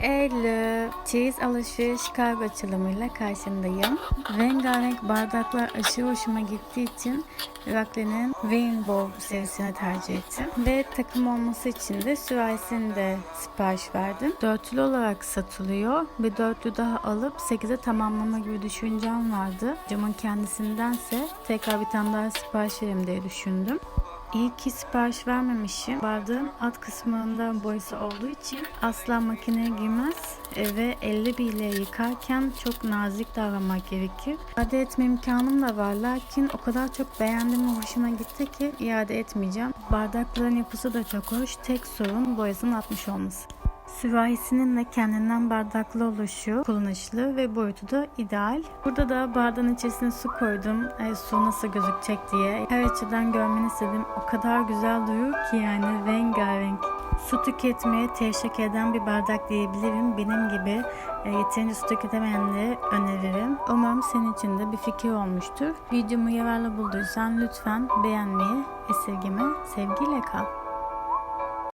Hello. Cheese alışveriş kargo açılımıyla karşındayım. Rengarenk bardaklar aşırı hoşuma gittiği için Rakle'nin Rainbow serisini tercih ettim. Ve takım olması için de sürahisini de sipariş verdim. Dörtlü olarak satılıyor. Bir dörtlü daha alıp 8'e tamamlama gibi düşüncem vardı. Camın kendisindense tekrar bir tane daha sipariş vereyim diye düşündüm. İyi ki sipariş vermemişim. Bardağın alt kısmında boyası olduğu için asla makineye girmez E, ve elle bile yıkarken çok nazik davranmak gerekir. İade etme imkanım da var lakin o kadar çok beğendim ve hoşuma gitti ki iade etmeyeceğim. Bardakların yapısı da çok hoş. Tek sorun boyasının atmış olması. Sürahisinin de kendinden bardaklı oluşu kullanışlı ve boyutu da ideal. Burada da bardağın içerisine su koydum. E, su nasıl gözükecek diye. Her açıdan görmeni istedim. O kadar güzel duruyor ki yani rengarenk. Su tüketmeye teşvik eden bir bardak diyebilirim. Benim gibi e, yeterince su tüketemeyenleri öneririm. Umarım senin için de bir fikir olmuştur. Videomu yararlı bulduysan lütfen beğenmeyi esirgeme. Sevgiyle kal.